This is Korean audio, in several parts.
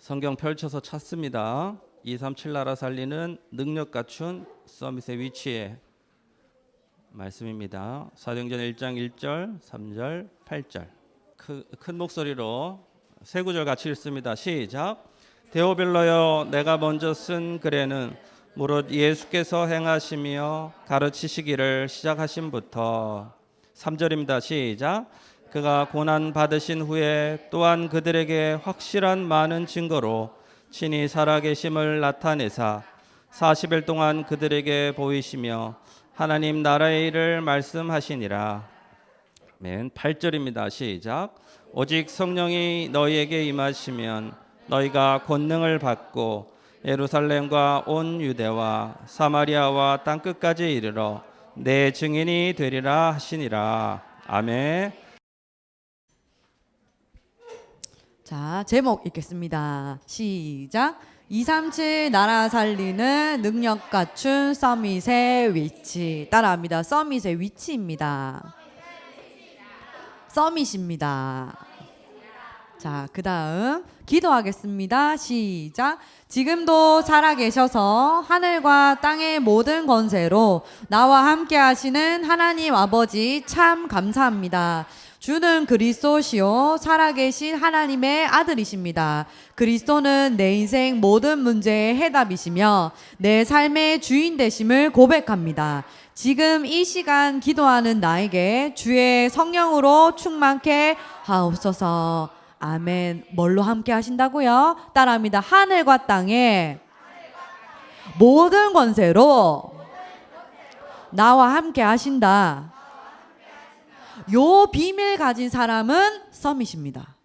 성경 펼쳐서 찾습니다. 237 나라 살리는 능력 갖춘 서밋의 위치에 말씀입니다. 사도행전 1장 1절, 3절, 8절. 크, 큰 목소리로 세 구절 같이 읽습니다. 시작. 데오빌러여 내가 먼저 쓴 글에는 무릇 예수께서 행하시며 가르치시기를 시작하신부터 3절입니다. 시작. 그가 고난 받으신 후에 또한 그들에게 확실한 많은 증거로 친히 살아계심을 나타내사 40일 동안 그들에게 보이시며 하나님 나라의 일을 말씀하시니라. 맨 8절입니다. 시작. 오직 성령이 너희에게 임하시면 너희가 권능을 받고 예루살렘과 온 유대와 사마리아와 땅 끝까지 이르러 내 증인이 되리라 하시니라. 아멘. 자, 제목 읽겠습니다. 시작. 237 나라 살리는 능력 갖춘 서밋의 위치. 따라합니다. 서밋의 위치입니다. 서밋입니다. 자, 그 다음 기도하겠습니다. 시작. 지금도 살아계셔서 하늘과 땅의 모든 권세로 나와 함께 하시는 하나님 아버지 참 감사합니다. 주는 그리스도시요 살아계신 하나님의 아들이십니다. 그리스도는 내 인생 모든 문제의 해답이시며 내 삶의 주인 되심을 고백합니다. 지금 이 시간 기도하는 나에게 주의 성령으로 충만케 하옵소서. 아멘. 뭘로 함께 하신다고요? 따라합니다. 하늘과 땅에 모든 권세로 나와 함께 하신다. 요 비밀 가진 사람은 서밋입니다.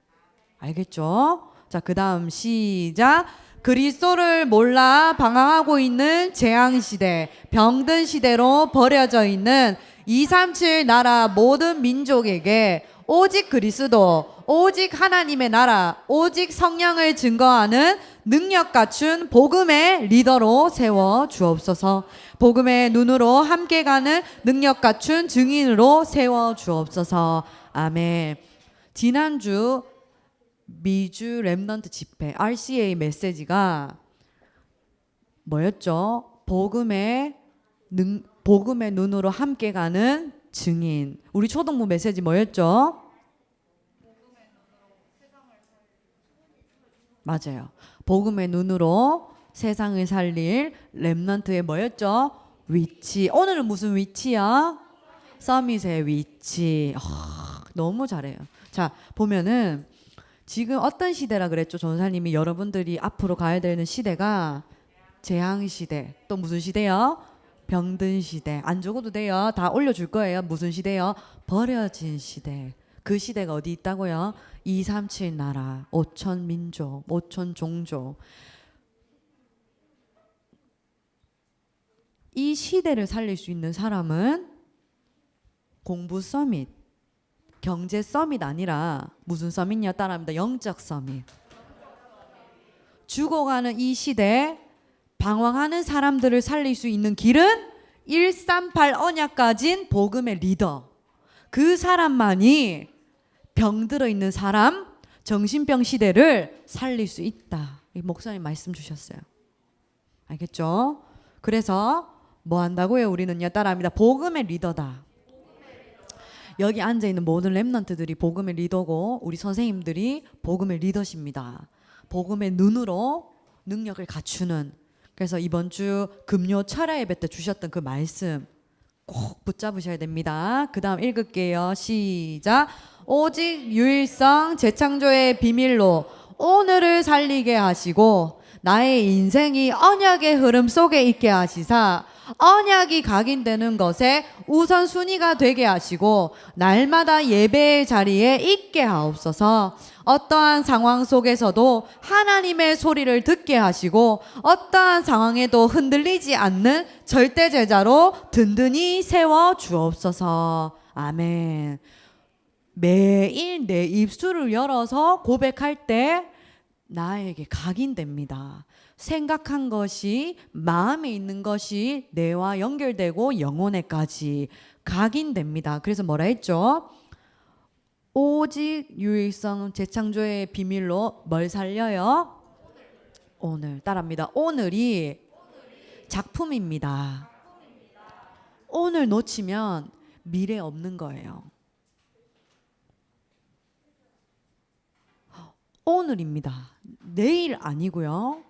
알겠죠? 자, 그 다음 시작. 그리스도를 몰라 방황하고 있는 재앙 시대, 병든 시대로 버려져 있는 237 나라 모든 민족에게 오직 그리스도, 오직 하나님의 나라, 오직 성령을 증거하는 능력 갖춘 복음의 리더로 세워 주옵소서. 복음의 눈으로 함께 가는 능력 갖춘 증인으로 세워 주옵소서. 아멘. 지난주 미주 랩넌트 집회 RCA 메시지가 뭐였죠? 복음의 능, 복음의 눈으로 함께 가는 증인. 우리 초등부 메시지 뭐였죠? 맞아요. 복음의 눈으로 세상을 살릴 랩넌트의 뭐였죠? 위치. 오늘은 무슨 위치야? 서밋의 위치. 아, 너무 잘해요. 자, 보면은 지금 어떤 시대라 그랬죠? 전사님이 여러분들이 앞으로 가야 되는 시대가 재앙 시대. 또 무슨 시대요? 병든 시대. 안 적어도 돼요. 다 올려줄 거예요. 무슨 시대요? 버려진 시대. 그 시대가 어디 있다고요? 237 나라, 5천 민족, 5천 종족. 이 시대를 살릴 수 있는 사람은 공부 서밋, 경제 서밋 아니라 무슨 서밋이냐 따라합니다. 영적 서밋. 죽어가는 이 시대 방황하는 사람들을 살릴 수 있는 길은 138 언약 가진 복음의 리더. 그 사람만이 병들어 있는 사람, 정신병 시대를 살릴 수 있다. 이 목사님 말씀 주셨어요. 알겠죠? 그래서 뭐 한다고요? 우리는요 따라합니다. 복음의 리더다. 여기 앉아 있는 모든 렘넌트들이 복음의 리더고 우리 선생님들이 복음의 리더십니다. 복음의 눈으로 능력을 갖추는 그래서 이번 주 금요 철야 예배 때 주셨던 그 말씀 꼭 붙잡으셔야 됩니다. 그 다음 읽을게요. 시작. 오직 유일성 재창조의 비밀로 오늘을 살리게 하시고 나의 인생이 언약의 흐름 속에 있게 하시사 언약이 각인되는 것에 우선순위가 되게 하시고 날마다 예배의 자리에 있게 하옵소서. 어떠한 상황 속에서도 하나님의 소리를 듣게 하시고 어떠한 상황에도 흔들리지 않는 절대 제자로 든든히 세워 주옵소서. 아멘. 매일 내 입술을 열어서 고백할 때 나에게 각인됩니다. 생각한 것이 마음에 있는 것이 뇌와 연결되고 영혼에까지 각인됩니다. 그래서 뭐라 했죠? 오직 유일성 재창조의 비밀로 뭘 살려요? 오늘 따라합니다. 오늘이 작품입니다. 오늘 놓치면 미래 없는 거예요. 오늘입니다. 내일 아니고요.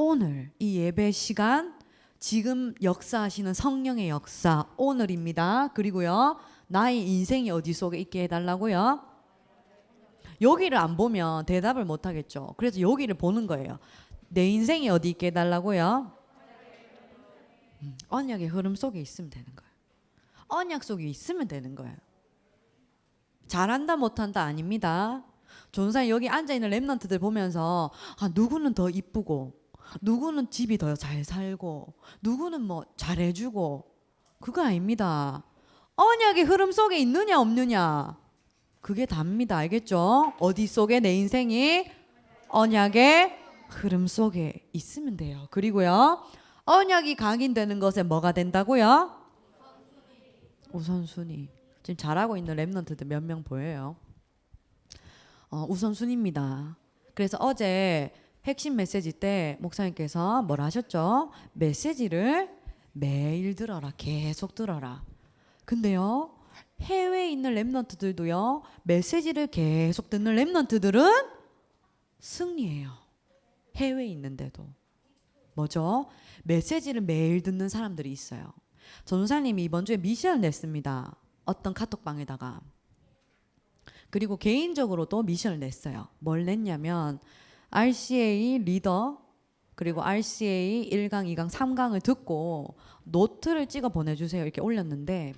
오늘 이 예배 시간 지금 역사하시는 성령의 역사 오늘입니다. 그리고요. 나의 인생이 어디 속에 있게 해달라고요. 여기를 안 보면 대답을 못 하겠죠. 그래서 여기를 보는 거예요. 내 인생이 어디 있게 해달라고요. 음, 언약의 흐름 속에 있으면 되는 거예요. 언약 속에 있으면 되는 거예요. 잘한다 못한다 아닙니다. 전사 여기 앉아 있는 랩런트들 보면서 아 누구는 더 이쁘고 누구는 집이 더 잘 살고 누구는 뭐 잘해주고 그거 아닙니다. 언약의 흐름 속에 있느냐 없느냐 그게 답니다. 알겠죠? 어디 속에 내 인생이 언약의 흐름 속에 있으면 돼요. 그리고요 언약이 각인되는 것에 뭐가 된다고요? 우선순위. 지금 잘하고 있는 랩런트들 몇 명 보여요. 어, 우선순위입니다. 그래서 어제 핵심 메시지 때 목사님께서 뭘 하셨죠? 메시지를 매일 들어라. 계속 들어라. 근데요. 해외에 있는 랩런트들도요. 메시지를 계속 듣는 랩런트들은 승리해요. 해외에 있는데도. 뭐죠? 메시지를 매일 듣는 사람들이 있어요. 전사님이 이번 주에 미션을 냈습니다. 어떤 카톡방에다가. 그리고 개인적으로도 미션을 냈어요. 뭘 냈냐면 RCA 리더 그리고 RCA 1강, 2강, 3강을 듣고 노트를 찍어 보내주세요. 이렇게 올렸는데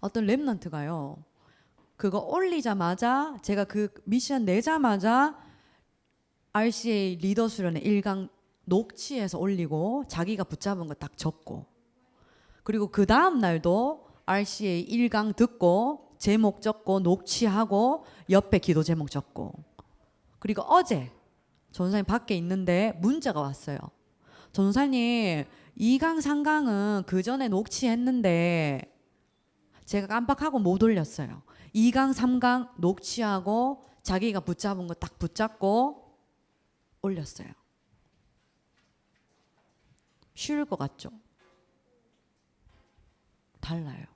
어떤 랩런트가요. 그거 올리자마자 제가 그 미션 내자마자 RCA 리더 수련회 1강 녹취해서 올리고 자기가 붙잡은 거 딱 적고 그리고 그 다음 날도 RCA 1강 듣고 제목 적고 녹취하고 옆에 기도 제목 적고 그리고 어제 전사님 밖에 있는데 문자가 왔어요. 전사님 2강 3강은 그 전에 녹취했는데 제가 깜빡하고 못 올렸어요. 2강 3강 녹취하고 자기가 붙잡은 거 딱 붙잡고 올렸어요. 쉬울 것 같죠? 달라요.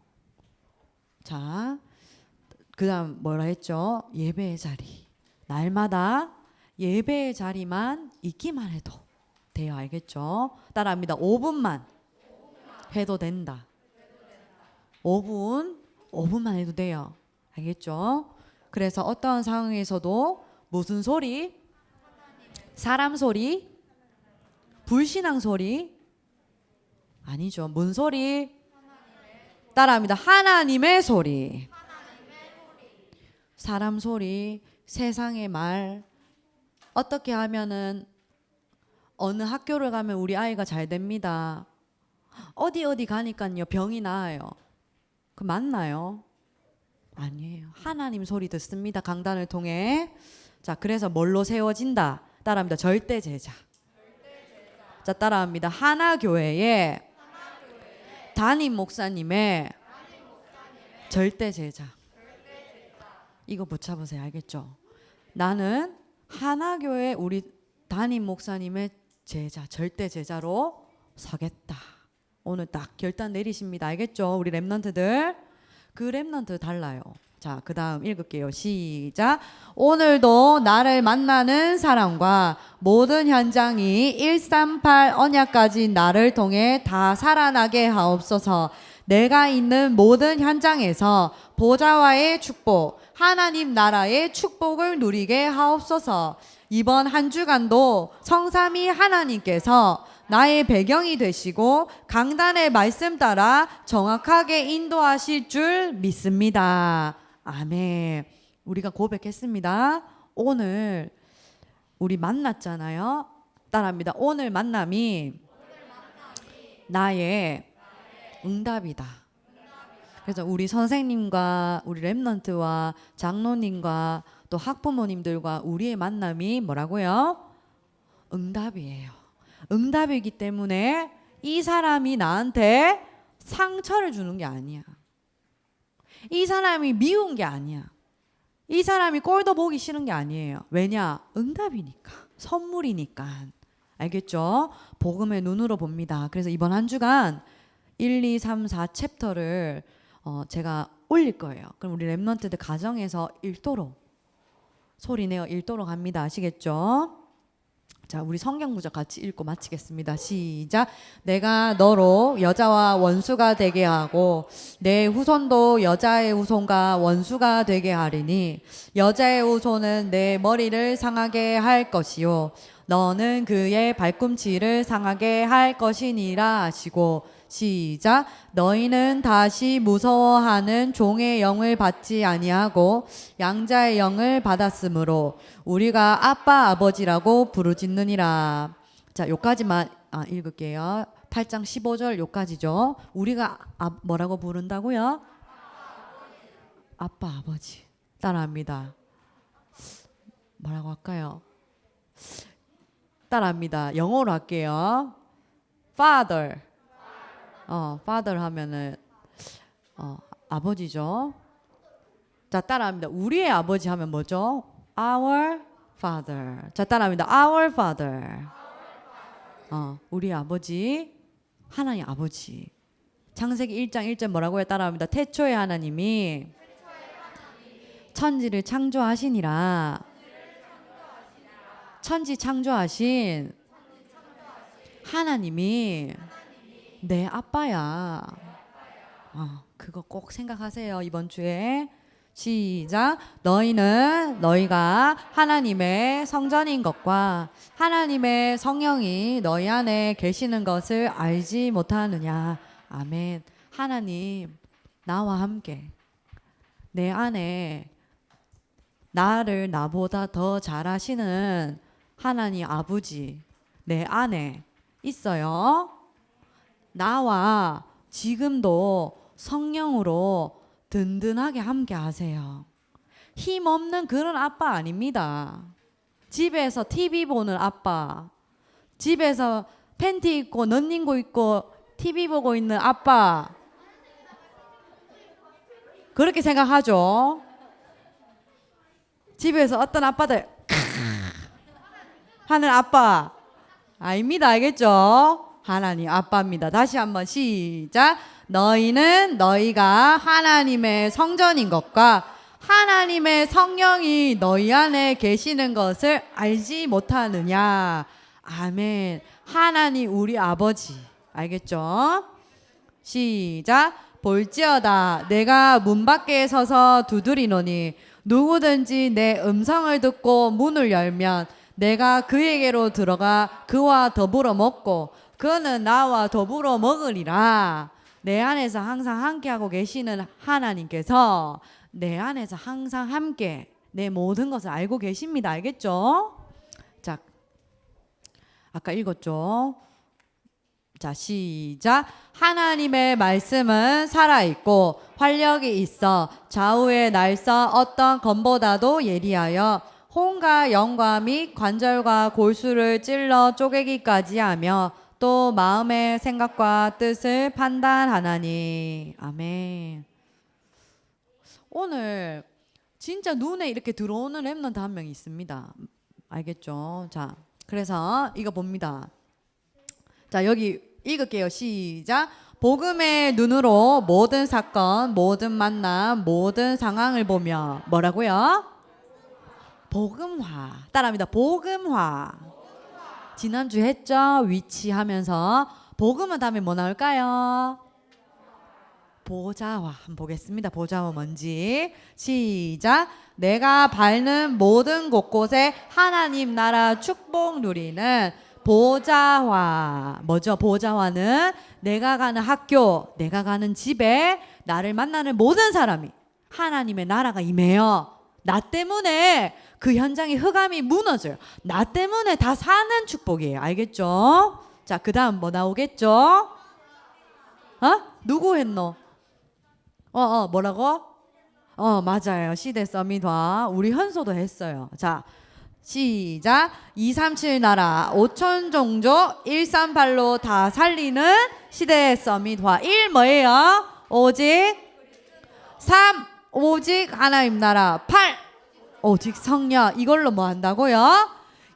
자, 그 다음 뭐라 했죠? 예배의 자리. 날마다 예배의 자리만 있기만 해도 돼요. 알겠죠? 따라합니다. 5분만 해도 된다. 5분, 5분만 해도 돼요. 알겠죠? 그래서 어떠한 상황에서도 무슨 소리? 사람 소리? 불신앙 소리? 아니죠. 뭔 소리? 따라합니다. 하나님의 소리. 사람 소리, 세상의 말. 어떻게 하면은 어느 학교를 가면 우리 아이가 잘 됩니다. 어디 어디 가니까요 병이 나아요. 그 맞나요? 아니에요. 하나님 소리 듣습니다. 강단을 통해. 자, 그래서 뭘로 세워진다? 따라합니다. 절대 제자. 자, 따라합니다. 하나 교회에 담임 목사님의 절대 제자. 이거 붙여보세요. 알겠죠? 나는 하나교회 우리 담임 목사님의 제자, 절대 제자로 서겠다. 오늘 딱 결단 내리십니다. 알겠죠? 우리 랩런트들. 그 랩런트 달라요. 자, 그 다음 읽을게요. 시작. 오늘도 나를 만나는 사람과 모든 현장이 138 언약까지 나를 통해 다 살아나게 하옵소서. 내가 있는 모든 현장에서 보좌와의 축복, 하나님 나라의 축복을 누리게 하옵소서. 이번 한 주간도 성삼위 하나님께서 나의 배경이 되시고 강단의 말씀 따라 정확하게 인도하실 줄 믿습니다. 아멘. 우리가 고백했습니다. 오늘 우리 만났잖아요. 따라합니다. 오늘 만남이 나의 응답이다. 그래서 우리 선생님과 우리 랩런트와 장로님과 또 학부모님들과 우리의 만남이 뭐라고요? 응답이에요. 응답이기 때문에 이 사람이 나한테 상처를 주는 게 아니야. 이 사람이 미운 게 아니야. 이 사람이 꼴도 보기 싫은 게 아니에요. 왜냐? 응답이니까. 선물이니까. 알겠죠? 복음의 눈으로 봅니다. 그래서 이번 한 주간 1, 2, 3, 4 챕터를 어, 제가 올릴 거예요. 그럼 우리 랩런트들 가정에서 읽도록 소리 내어 읽도록 합니다. 아시겠죠? 자, 우리 성경 구절 같이 읽고 마치겠습니다. 시작. 내가 너로 여자와 원수가 되게 하고 내 후손도 여자의 후손과 원수가 되게 하리니 여자의 후손은 내 머리를 상하게 할 것이요 너는 그의 발꿈치를 상하게 할 것이니라 하시고 시작. 너희는 다시 무서워하는 종의 영을 받지 아니하고 양자의 영을 받았으므로 우리가 아빠 아버지라고 부르짖느니라. 자 요까지만 아, 읽을게요. 8장 15절 요까지죠. 우리가 아, 뭐라고 부른다고요? 아빠 아버지. 따라합니다. 뭐라고 할까요? 따라합니다. 영어로 할게요. Father 어, father 하면은 어, 아버지죠. 자, 따라합니다. 우리의 아버지 하면 뭐죠? Our father. 자, 따라합니다. Our father. 어, 우리 아버지 하나님 아버지. 창세기 1장 1절 뭐라고 해 따라합니다. 태초에 하나님이 천지를 창조하시니라. 천지 창조하신 하나님이 내 아빠야. 어, 그거 꼭 생각하세요. 이번 주에. 시작. 너희는 너희가 하나님의 성전인 것과 하나님의 성령이 너희 안에 계시는 것을 알지 못하느냐. 아멘. 하나님, 나와 함께 내 안에 나를 나보다 더 잘하시는 하나님 아버지 내 안에 있어요. 나와 지금도 성령으로 든든하게 함께 하세요. 힘 없는 그런 아빠 아닙니다. 집에서 TV 보는 아빠, 집에서 팬티 입고 넌닝고 입고 TV 보고 있는 아빠. 그렇게 생각하죠. 집에서 어떤 아빠들 하는 아빠 아닙니다. 알겠죠? 하나님 아빠입니다. 다시 한번 시작. 너희는 너희가 하나님의 성전인 것과 하나님의 성령이 너희 안에 계시는 것을 알지 못하느냐. 아멘. 하나님 우리 아버지. 알겠죠? 시작. 볼지어다 내가 문 밖에 서서 두드리노니 누구든지 내 음성을 듣고 문을 열면 내가 그에게로 들어가 그와 더불어 먹고 그는 나와 더불어 먹으리라. 내 안에서 항상 함께하고 계시는 하나님께서 내 안에서 항상 함께 내 모든 것을 알고 계십니다. 알겠죠? 자, 아까 읽었죠? 자, 시작. 하나님의 말씀은 살아있고 활력이 있어 좌우의 날서 어떤 검보다도 예리하여 혼과 영과 및 관절과 골수를 찔러 쪼개기까지 하며 또 마음의 생각과 뜻을 판단하나니. 아멘. 오늘 진짜 눈에 이렇게 들어오는 랩런트 한명 있습니다. 알겠죠? 자, 그래서 이거 봅니다. 자, 여기 읽을게요. 시작. 복음의 눈으로 모든 사건, 모든 만남, 모든 상황을 보며 뭐라고요? 복음화. 따라합니다. 복음화. 지난주 했죠? 위치하면서 복음은 다음에 뭐 나올까요? 보좌와 한번 보겠습니다. 보좌와 뭔지 시작. 내가 밟는 모든 곳곳에 하나님 나라 축복 누리는 보좌화. 뭐죠? 보좌화는 내가 가는 학교, 내가 가는 집에 나를 만나는 모든 사람이 하나님의 나라가 임해요. 나 때문에 그 현장의 흑암이 무너져요. 나 때문에 다 사는 축복이에요. 알겠죠? 자, 그 다음 뭐 나오겠죠? 어? 누구 했노? 어, 어, 뭐라고? 어, 맞아요. 시대 서밋화. 우리 현소도 했어요. 자, 시작. 237 나라 5천 종족 138로 다 살리는 시대 서밋화. 1 뭐예요? 오직 3 오직 하나님 나라 8 오직 성녀 이걸로 뭐 한다고요?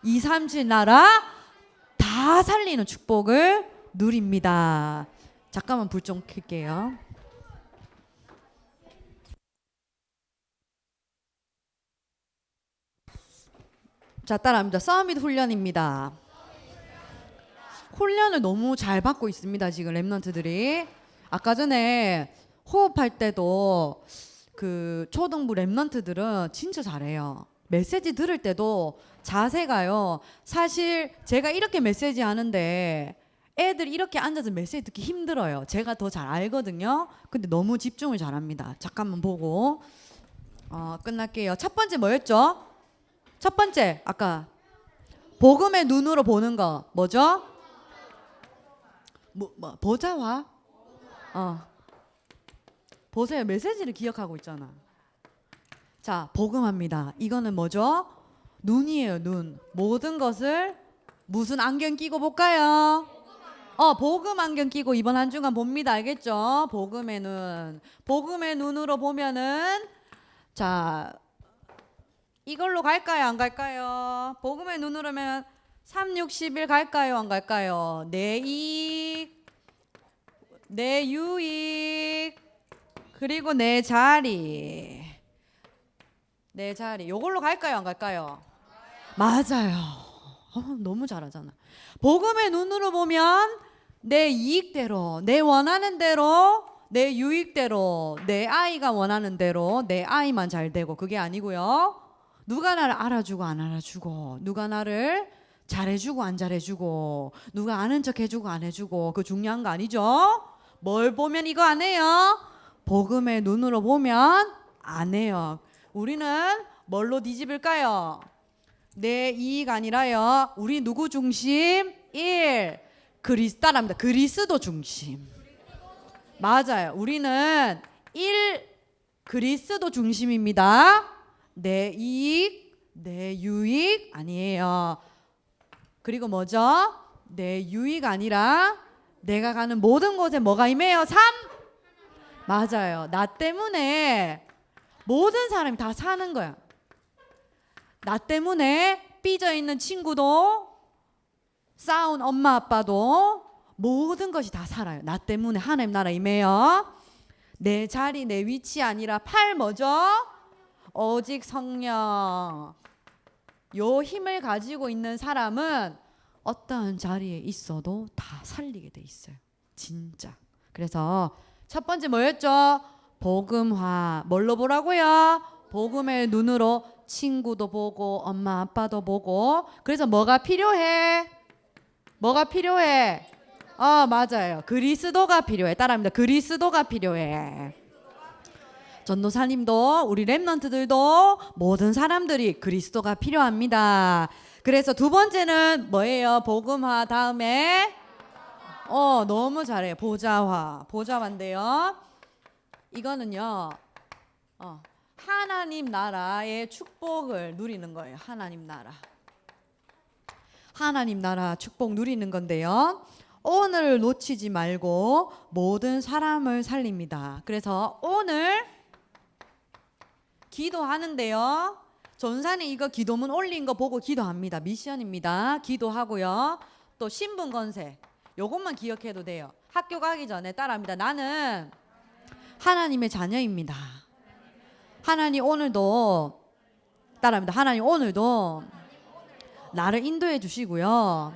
237 나라 다 살리는 축복을 누립니다. 잠깐만 불 좀 켤게요. 자, 따라합니다. 서밋 훈련입니다. 훈련을 너무 잘 받고 있습니다. 지금 랩런트들이 아까 전에 호흡할 때도 그 초등부 랩런트들은 진짜 잘해요. 메시지 들을 때도 자세가요. 사실 제가 이렇게 메시지 하는데 애들이 이렇게 앉아서 메시지 듣기 힘들어요. 제가 더 잘 알거든요. 근데 너무 집중을 잘합니다. 잠깐만 보고 어, 끝날게요. 첫 번째 뭐였죠? 첫 번째 아까 복음의 눈으로 보는 거 뭐죠? 뭐, 뭐 보자와 어 보세요 메시지를 기억하고 있잖아. 자 복음합니다. 이거는 뭐죠? 눈이에요 눈. 모든 것을 무슨 안경 끼고 볼까요? 어 복음 안경 끼고 이번 한 주간 봅니다. 알겠죠? 복음의 눈. 복음의 눈으로 보면은 자 이걸로 갈까요? 안 갈까요? 복음의 눈으로면 3, 60일 갈까요? 안 갈까요? 내 이익, 내 유익, 그리고 내 자리. 내 자리. 요걸로 갈까요? 안 갈까요? 맞아요. 어, 너무 잘하잖아. 복음의 눈으로 보면 내 이익대로, 내 원하는 대로, 내 유익대로, 내 아이가 원하는 대로 내 아이만 잘 되고 그게 아니고요. 누가 나를 알아주고 안 알아주고 누가 나를 잘해주고 안 잘해주고 누가 아는 척 해주고 안 해주고 그 중요한 거 아니죠? 뭘 보면 이거 안 해요? 복음의 눈으로 보면 안 해요. 우리는 뭘로 뒤집을까요? 내 이익 아니라요. 우리 누구 중심? 1. 그리스 따라합니다. 그리스도 중심. 맞아요. 우리는 1 그리스도 중심입니다. 내 이익, 내 유익 아니에요. 그리고 뭐죠? 내 유익 아니라 내가 가는 모든 곳에 뭐가 임해요? 3. 맞아요. 나 때문에 모든 사람이 다 사는 거야. 나 때문에 삐져 있는 친구도 싸운 엄마 아빠도 모든 것이 다 살아요. 나 때문에 하나님 나라 임해요. 내 자리 내 위치 아니라 팔 뭐죠? 오직 성령. 요 힘을 가지고 있는 사람은 어떠한 자리에 있어도 다 살리게 돼 있어요. 진짜. 그래서 첫 번째 뭐였죠? 복음화. 뭘로 보라고요? 복음의 눈으로 친구도 보고 엄마 아빠도 보고. 그래서 뭐가 필요해? 뭐가 필요해? 어, 맞아요. 그리스도가 필요해. 따라합니다. 그리스도가 필요해. 전도사님도 우리 랩런트들도 모든 사람들이 그리스도가 필요합니다. 그래서 두 번째는 뭐예요? 복음화 다음에 어 너무 잘해요. 보좌화 보좌화인데요. 이거는요. 어, 하나님 나라의 축복을 누리는 거예요. 하나님 나라. 하나님 나라 축복 누리는 건데요. 오늘 놓치지 말고 모든 사람을 살립니다. 그래서 오늘 기도하는데요. 전산에 이거 기도문 올린 거 보고 기도합니다. 미션입니다. 기도하고요. 또 신분 건세. 요것만 기억해도 돼요. 학교 가기 전에 따라합니다. 나는 하나님의 자녀입니다. 하나님 오늘도 따라합니다. 하나님 오늘도 나를 인도해 주시고요.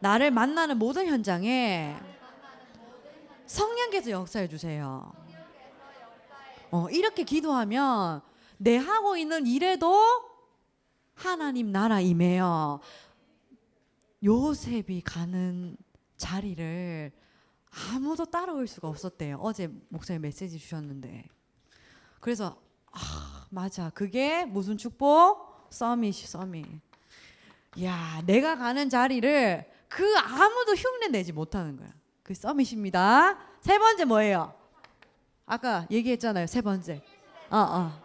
나를 만나는 모든 현장에 성령께서 역사해 주세요. 어, 이렇게 기도하면 내 하고 있는 일에도 하나님 나라 임해요. 요셉이 가는 자리를 아무도 따라올 수가 없었대요. 어제 목사님 메시지 주셨는데. 그래서 아, 맞아. 그게 무슨 축복? 서밋이 서밋. 야, 내가 가는 자리를 그 아무도 흉내 내지 못하는 거야. 그 서밋입니다. 세 번째 뭐예요? 아까 얘기했잖아요. 세 번째. 어, 어.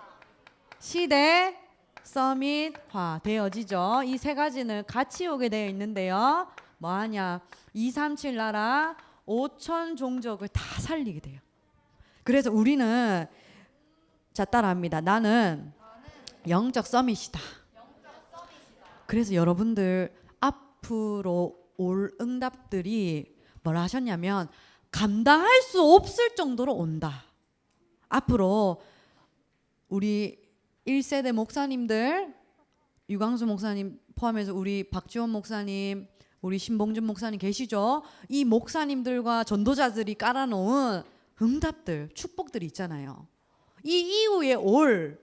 시대 서밋화 되어지죠. 이 세 가지는 같이 오게 되어 있는데요. 뭐 하냐? 237 나라 5천 종족을 다 살리게 돼요. 그래서 우리는 자 따라합니다. 나는 영적 서밋이다. 그래서 여러분들 앞으로 올 응답들이 뭐라 하셨냐면 감당할 수 없을 정도로 온다. 앞으로 우리 1세대 목사님들 유광수 목사님 포함해서 우리 박지원 목사님, 우리 신봉준 목사님 계시죠? 이 목사님들과 전도자들이 깔아놓은 응답들, 축복들이 있잖아요. 이 이후에 올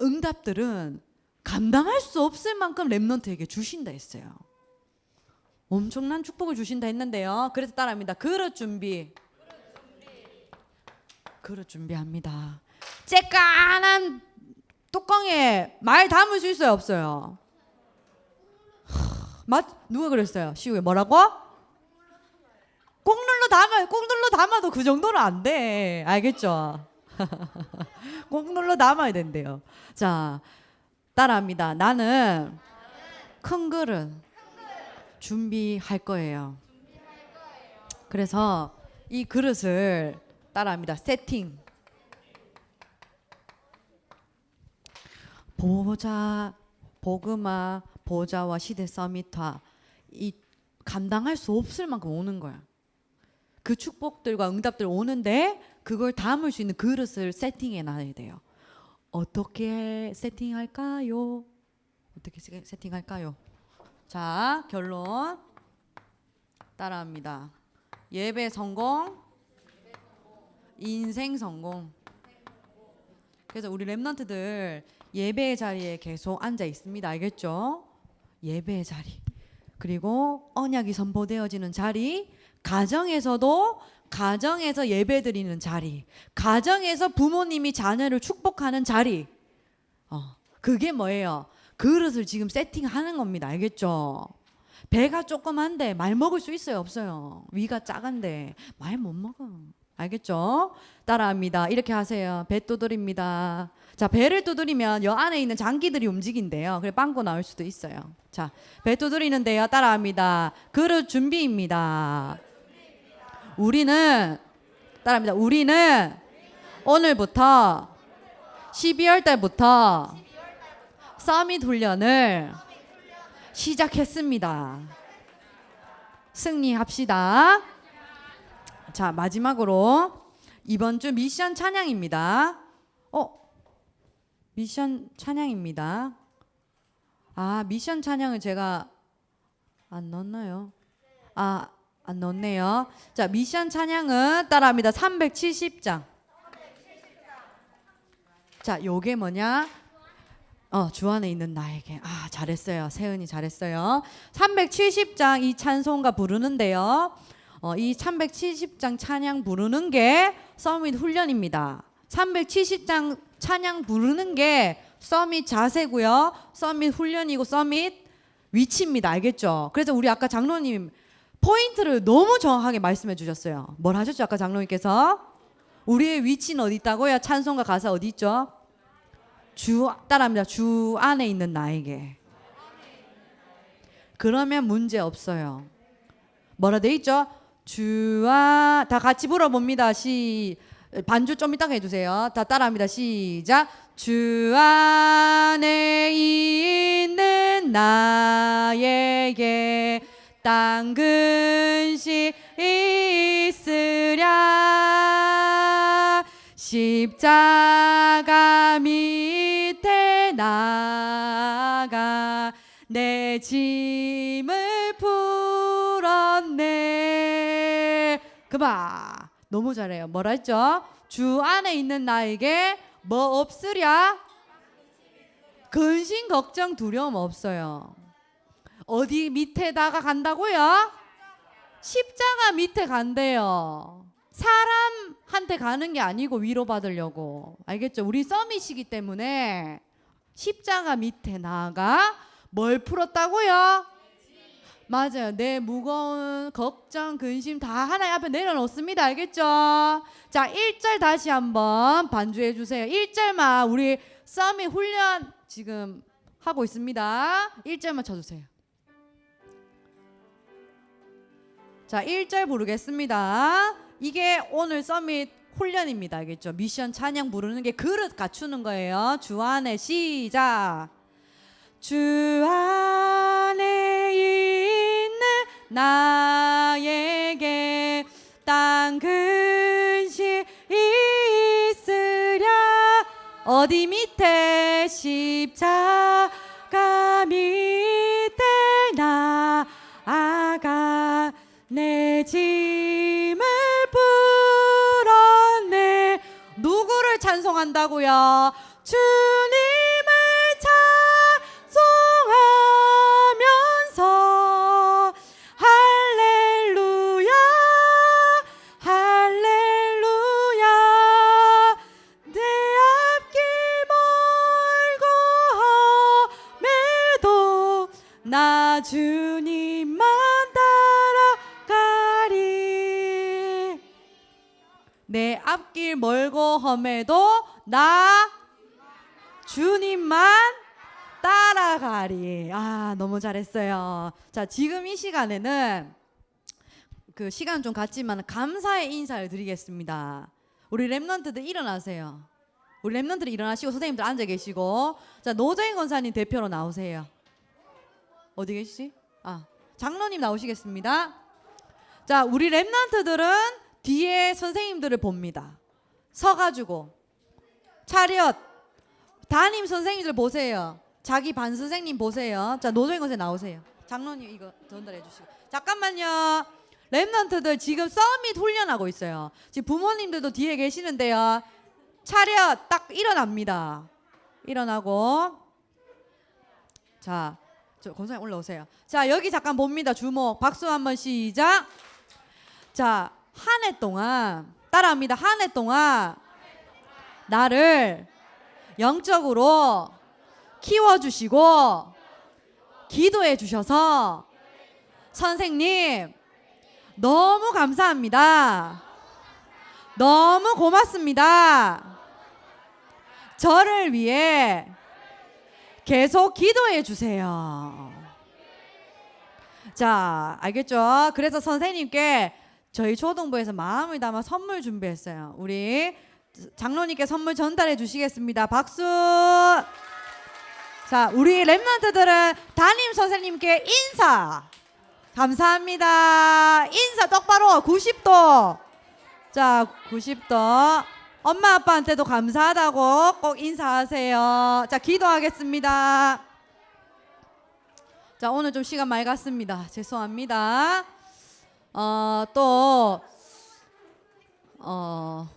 응답들은 감당할 수 없을 만큼 렘넌트에게 주신다 했어요. 엄청난 축복을 주신다 했는데요. 그래서 따라합니다. 그릇 준비. 그릇 준비합니다. 쬐깐한 뚜껑에 말 담을 수 있어요, 없어요? 하, 맞 누가 그랬어요? 시우에 뭐라고? 꼭 눌러 담아요. 꼭 눌러 담아도 그 정도는 안 돼. 알겠죠? 꼭 눌러 담아야 된대요. 자, 따라합니다. 나는 큰 그릇 준비할 거예요. 그래서 이 그릇을 따라합니다. 세팅. 보자, 보그마, 보자와 시대 서밋화 이 감당할 수 없을 만큼 오는 거야. 그 축복들과 응답들 오는데 그걸 담을 수 있는 그릇을 세팅해 놔야 돼요. 어떻게 세팅할까요? 어떻게 세- 세팅할까요? 자, 결론 따라합니다. 예배 성공, 인생 성공. 그래서 우리 랩런트들 예배의 자리에 계속 앉아 있습니다. 알겠죠? 예배의 자리. 그리고 언약이 선포되어지는 자리, 가정에서도 가정에서 예배 드리는 자리, 가정에서 부모님이 자녀를 축복하는 자리. 어, 그게 뭐예요? 그릇을 지금 세팅하는 겁니다. 알겠죠? 배가 조그만데 말 먹을 수 있어요, 없어요? 위가 작은데 말 못 먹어. 알겠죠? 따라합니다. 이렇게 하세요. 배 두드립니다. 자, 배를 두드리면 여 안에 있는 장기들이 움직인대요. 그래 빵꾸 나올 수도 있어요. 자, 배 두드리는데요. 따라합니다. 그릇 준비입니다. 우리는 따라합니다. 우리는 오늘부터 12월 달부터 서밋 훈련을 시작했습니다. 승리합시다. 자, 마지막으로 이번 주 미션 찬양입니다. 어? 미션 찬양입니다. 아, 미션 찬양을 제가 안 넣었나요? 아, 안 넣었네요. 자, 미션 찬양은 따라합니다. 370장. 자, 요게 뭐냐? 어, 주 안에 있는 나에게. 아, 잘했어요. 세은이 잘했어요. 370장 이 찬송가 부르는데요. 어, 이 370장 찬양 부르는 게 서밋 훈련입니다. 370장 찬양 부르는 게 서밋 자세고요. 서밋 훈련이고 서밋 위치입니다. 알겠죠? 그래서 우리 아까 장로님 포인트를 너무 정확하게 말씀해 주셨어요. 뭘 하셨죠? 아까 장로님께서 우리의 위치는 어디 있다고요? 찬송가 가사 어디 있죠? 주 따라합니다. 주 안에 있는 나에게. 그러면 문제 없어요. 뭐라 돼 있죠? 주아 다 같이 불어봅니다. 시 반주 좀 이따가 해주세요. 다 따라합니다. 시작. 주 안에 있는 나에게 땅 근시 있으랴 십자가 밑에 나 그봐 너무 잘해요 뭐라 했죠 주 안에 있는 나에게 뭐 없으랴 근심 걱정 두려움 없어요 어디 밑에다가 간다고요? 십자가 밑에 간대요. 사람한테 가는 게 아니고 위로받으려고. 알겠죠? 우리 서밋이기 때문에 십자가 밑에 나가 뭘 풀었다고요? 맞아요. 내 무거운 걱정, 근심 다 하나님 앞에 내려놓습니다. 알겠죠? 자, 1절 다시 한번 반주해 주세요. 1절만 우리 서밋 훈련 지금 하고 있습니다. 1절만 쳐 주세요. 자, 1절 부르겠습니다. 이게 오늘 서밋 훈련입니다. 알겠죠? 미션 찬양 부르는 게 그릇 갖추는 거예요. 주 안에 시작. 주 안에 있는 나에게 땅 근심 있으랴. 어디 밑에 십자가 밑에 나아가 내 짐을 풀었네. 누구를 찬송한다고요? 주 나 주님만 따라가리 내 앞길 멀고 험해도 나 주님만 따라가리. 아, 너무 잘했어요. 자, 지금 이 시간에는 그 시간 좀 갔지만 감사의 인사를 드리겠습니다. 우리 랩런트들 일어나세요. 우리 랩런트들 일어나시고 선생님들 앉아 계시고 자, 노정희 권사님 대표로 나오세요. 어디 계시지? 아, 장로님 나오시겠습니다. 자, 우리 랩런트들은 뒤에 선생님들을 봅니다. 서가지고 차렷 담임 선생님들 보세요. 자기 반 선생님 보세요. 자 노정희 선생 나오세요. 장로님 이거 전달해 주시고 잠깐만요. 랩런트들 지금 서밋 훈련하고 있어요. 지금 부모님들도 뒤에 계시는데요. 차렷 딱 일어납니다. 일어나고 자, 저 권사님 올라오세요. 자 여기 잠깐 봅니다. 주목 박수 한번 시작. 자 한 해 동안 따라합니다. 한 해 동안 나를 영적으로 키워주시고 기도해 주셔서 선생님 너무 감사합니다. 너무 고맙습니다. 저를 위해 계속 기도해 주세요. 자, 알겠죠? 그래서 선생님께 저희 초등부에서 마음을 담아 선물 준비했어요. 우리 장로님께 선물 전달해 주시겠습니다. 박수. 자, 우리 랩런트들은 담임 선생님께 인사. 감사합니다. 인사 똑바로 90도. 자, 90도. 엄마 아빠한테도 감사하다고 꼭 인사하세요. 자, 기도하겠습니다. 자, 오늘 좀 시간 많이 갔습니다. 죄송합니다. 어, 또 어,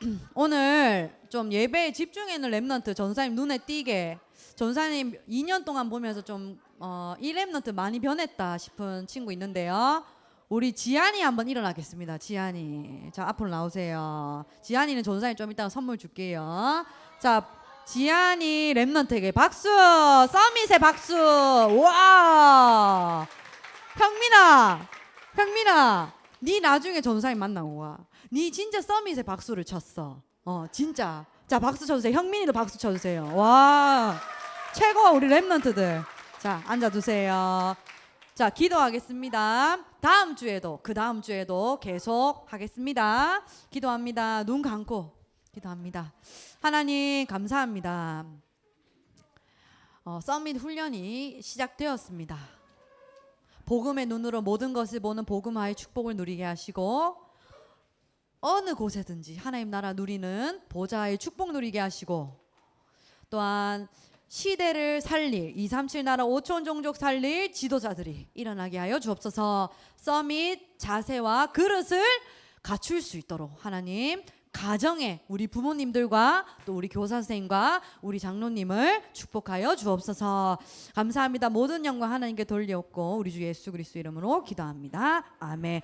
오늘 좀 예배에 집중하는 랩런트 전사님 눈에 띄게 전사님 2년 동안 보면서 좀 어, 이 랩런트 많이 변했다 싶은 친구 있는데요. 우리 지안이 한번 일어나겠습니다. 지안이. 자, 앞으로 나오세요. 지안이는 전사님 좀 이따가 선물 줄게요. 자, 지안이 랩런트에게 박수! 서밋의 박수! 와! 형민아! 형민아! 네 나중에 전사님 만나고 와. 네 진짜 서밋에 박수를 쳤어. 어, 진짜. 자, 박수 쳐주세요. 형민이도 박수 쳐주세요. 와, 최고 우리 랩런트들. 자, 앉아주세요. 자, 기도하겠습니다. 다음 주에도 그 다음 주에도 계속 하겠습니다. 기도합니다. 눈 감고 기도합니다. 하나님 감사합니다. 어, 서밋 훈련이 시작되었습니다. 복음의 눈으로 모든 것을 보는 복음화의 축복을 누리게 하시고 어느 곳에든지 하나님 나라 누리는 보좌의 축복 누리게 하시고 또한 시대를 살릴 237 나라 5천 종족 살릴 지도자들이 일어나게 하여 주옵소서. 서밋 자세와 그릇을 갖출 수 있도록 하나님 가정에 우리 부모님들과 또 우리 교사 선생님과 우리 장로님을 축복하여 주옵소서. 감사합니다. 모든 영광 하나님께 돌려옵고 우리 주 예수 그리스도 이름으로 기도합니다. 아멘